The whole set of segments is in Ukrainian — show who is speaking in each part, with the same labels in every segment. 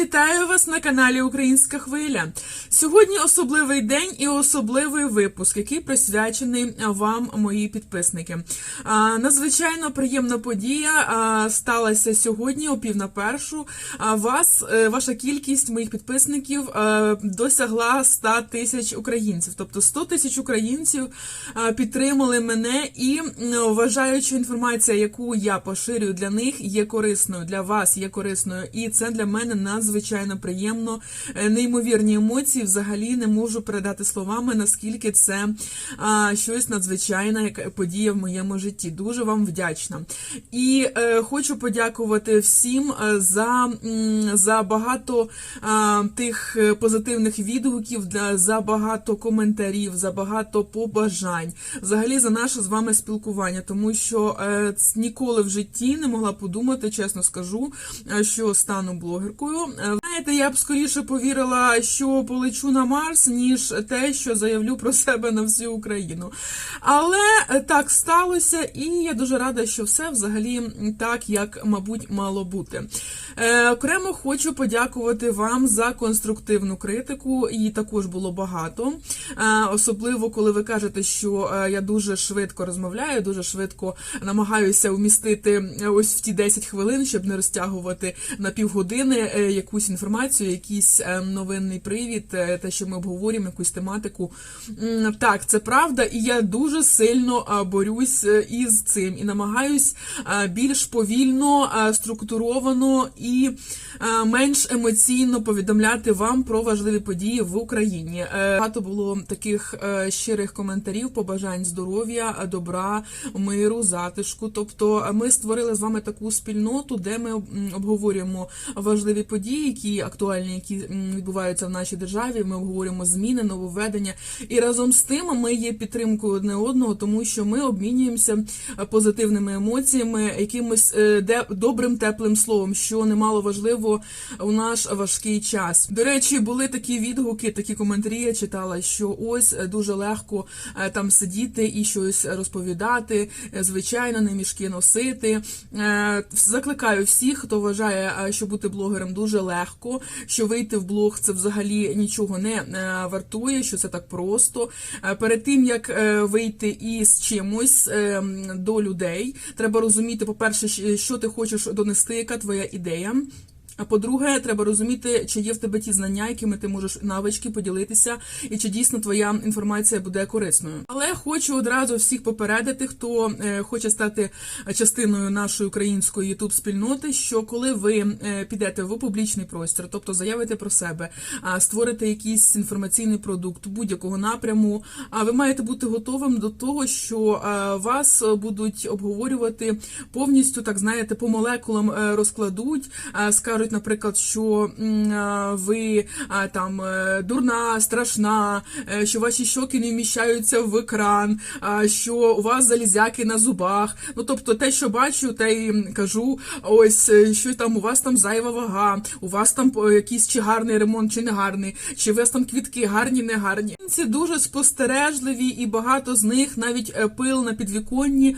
Speaker 1: Вітаю вас на каналі Українська Хвиля. Сьогодні особливий день і особливий випуск, який присвячений вам, мої підписники. Надзвичайно приємна подія сталася сьогодні, о пів на першу. Вас, е, ваша кількість моїх підписників досягла 100 тисяч українців. Тобто 100 тисяч українців підтримали мене і м, вважають, що інформація, яку я поширюю для них, є корисною для вас, є корисною, і це для мене надзвичайно приємно. Е, Неймовірні емоції взагалі не можу передати словами, наскільки це а, щось надзвичайне, яка подія в моєму житті. Дуже вам вдячна. І е, хочу подякувати всім е, за, за багато а, тих е, позитивних відгуків, за багато коментарів, за багато побажань, взагалі за наше з вами спілкування, тому що е, ніколи в житті не могла подумати, чесно скажу, що стану блогеркою. Знаєте, я б скоріше повірила, що полечу на Марс, ніж те, що заявлю про себе на всю Україну. Але е, так сталося, і я дуже рада, що все взагалі так, як, мабуть, мало бути. Е, окремо хочу подякувати вам за конструктивну критику, її також було багато. Е, особливо, коли ви кажете, що е, я дуже швидко розмовляю, дуже швидко намагаюся вмістити е, ось в ті 10 хвилин, щоб не розтягувати на півгодини якусь інформацію, якийсь е, новинний привід, е, те, що ми обговорюємо, якусь тематику. Так, це правда, і я дуже сильно а, борюсь е, із цим і намагаюсь більш повільно, структуровано і менш емоційно повідомляти вам про важливі події в Україні. Е, Багато було таких е, щирих коментарів, побажань здоров'я, е, добра, миру, затишку. Тобто, е, ми створили з вами таку спільноту, де ми обговорюємо важливі події, які актуальні, які відбуваються в нашій державі. Ми обговорюємо зміни, нововведення. І разом з тим ми є підтримкою одне одного, тому що ми обмінюємося е, позитивними емоціями, якимось е, добрим теплим словом, що немало важливо у наш важкий час. До речі, були такі відгуки, такі коментарі я читала, що ось е, дуже легко там сидіти і щось розповідати. Звичайно, не мішки носити. Закликаю всіх, хто вважає, що бути блогером дуже легко, що вийти в блог це взагалі нічого не е, вартує, що це так просто. Е, Перед тим як е, вийти із чимось до людей, треба розуміти, по-перше, що ти хочеш донести, яка твоя ідея. А по-друге, треба розуміти, чи є в тебе ті знання, якими ти можеш навички поділитися, і чи дійсно твоя інформація буде корисною. Але хочу одразу всіх попередити, хто е, хоче стати частиною нашої української youtube спільноти, що коли ви е, підете в публічний простір, тобто заявите про себе, створите якийсь інформаційний продукт будь-якого напряму, а ви маєте бути готовим до того, що вас будуть обговорювати повністю, так знаєте, по молекулам е, розкладуть, е, скажуть, наприклад, що е, ви там е, дурна, страшна, е, що ваші щоки не вміщаються в екран, що у вас залізяки на зубах. Ну тобто, те, що бачу, те й кажу. Ось е, що там у вас там зайва вага, у вас там е, якийсь чи гарний ремонт, чи не гарний, чи у вас там квітки гарні, не гарні. Ці дуже спостережливі, і багато з них навіть е, пил на підвіконні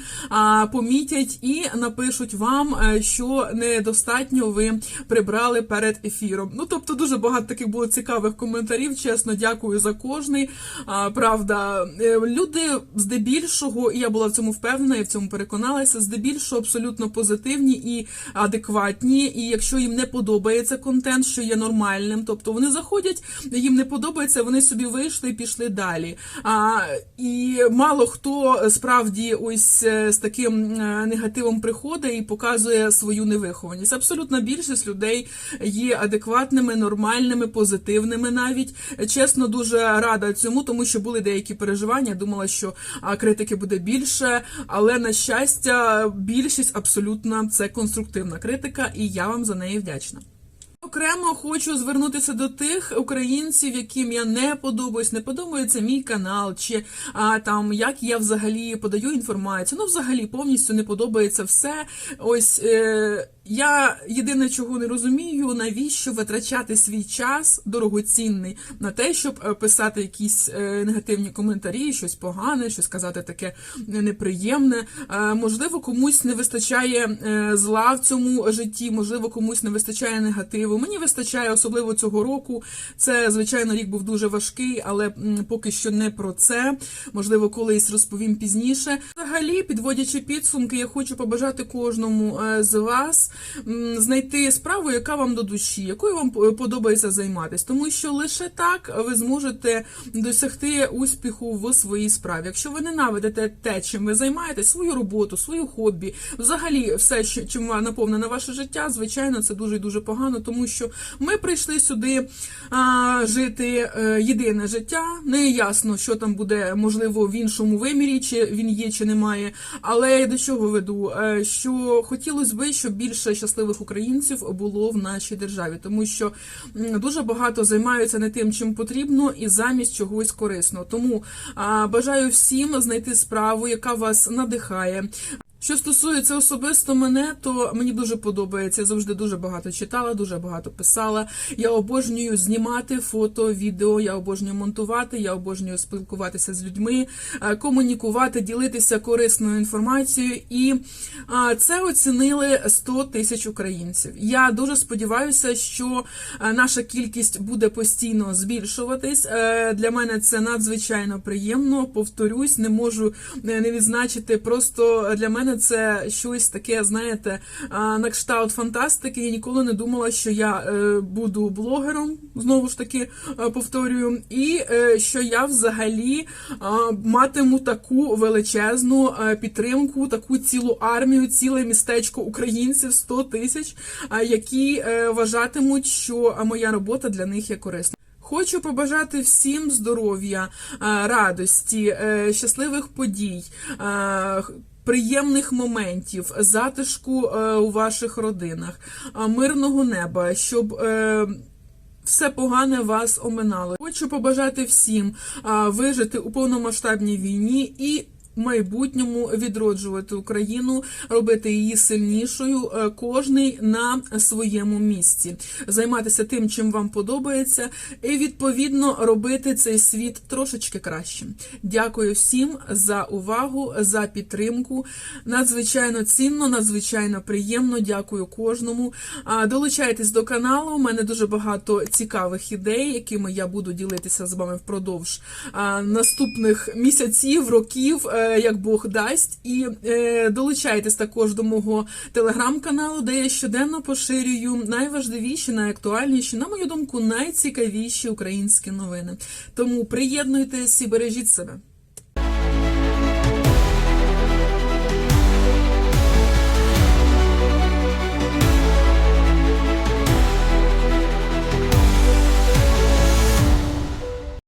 Speaker 1: помітять і напишуть вам, е, що недостатньо ви прибрали перед ефіром. Ну тобто, дуже багато таких було цікавих коментарів. Чесно, дякую за кожний. А, правда, е, люди здебільшого, і я була в цьому впевнена, і в цьому переконалася, здебільшого абсолютно позитивні і адекватні. І якщо їм не подобається контент, що є нормальним, тобто вони заходять, їм не подобається, вони собі вийшли і пішли далі. А, і мало хто справді ось е, з таким е, негативом приходить і показує свою невихованість. Абсолютна більшість людей є адекватними, нормальними, позитивними навіть. Чесно, дуже рада цьому, тому що були деякі переживання. Думала, що критики буде більше, але на щастя, більшість абсолютно це конструктивна критика, і я вам за неї вдячна. Окремо хочу звернутися до тих українців, яким я не подобаюсь, не подобається мій канал, чи а, там як я взагалі подаю інформацію. Ну, взагалі повністю не подобається все. Ось е, я єдине, чого не розумію, навіщо витрачати свій час дорогоцінний на те, щоб е, писати якісь е, негативні коментарі, щось погане, щось казати таке неприємне. Е, можливо, комусь не вистачає е, зла в цьому житті, можливо, комусь не вистачає негативу. Мені вистачає, особливо цього року. Це, звичайно, рік був дуже важкий, але поки що не про це. Можливо, колись розповім пізніше. Взагалі, підводячи підсумки, я хочу побажати кожному е, з вас знайти справу, яка вам до душі, якою вам подобається займатися, тому що лише так ви зможете досягти успіху в своїй справі. Якщо ви ненавидите те, чим ви займаєтесь, свою роботу, свою хобі, взагалі все, що чим наповнене ваше життя, звичайно, це дуже дуже погано, тому що ми прийшли сюди а, жити е, єдине життя. Не ясно, що там буде можливо в іншому вимірі, чи він є, чи немає. Але я до чого веду? Е, Що хотілося би, щоб більше щасливих українців було в нашій державі, тому що дуже багато займаються не тим, чим потрібно, і замість чогось корисного. Тому а, бажаю всім знайти справу, яка вас надихає. Що стосується особисто мене, то мені дуже подобається. Я завжди дуже багато читала, дуже багато писала. Я обожнюю знімати фото, відео, я обожнюю монтувати, я обожнюю спілкуватися з людьми, е, комунікувати, ділитися корисною інформацією. І це оцінили 100 тисяч українців. Я дуже сподіваюся, що е, наша кількість буде постійно збільшуватись. Е, Для мене це надзвичайно приємно. Повторюсь, не можу не відзначити. Просто для мене це щось таке, знаєте, на кшталт фантастики. Я ніколи не думала, що я е, буду блогером, знову ж таки е, повторюю, і е, що я взагалі матиму таку величезну підтримку, таку цілу армію, ціле містечко українців 100 тисяч, які вважатимуть, що моя робота для них є корисна. Хочу побажати всім здоров'я, радості, щасливих подій. Приємних моментів, затишку е, у ваших родинах, е, мирного неба, щоб е, все погане вас оминало. Хочу побажати всім вижити у повномасштабній війні і. Майбутньому відроджувати Україну, робити її сильнішою, е, кожний на своєму місці, займатися тим, чим вам подобається, і відповідно робити цей світ трошечки кращим. Дякую всім за увагу, за підтримку. Надзвичайно цінно, надзвичайно приємно. Дякую кожному. Долучайтесь до каналу. У мене дуже багато цікавих ідей, якими я буду ділитися з вами впродовж наступних місяців, років, е, як Бог дасть. І е, долучайтесь також до мого телеграм-каналу, де я щоденно поширюю найважливіші, найактуальніші, на мою думку, найцікавіші українські новини. Тому приєднуйтесь і бережіть себе.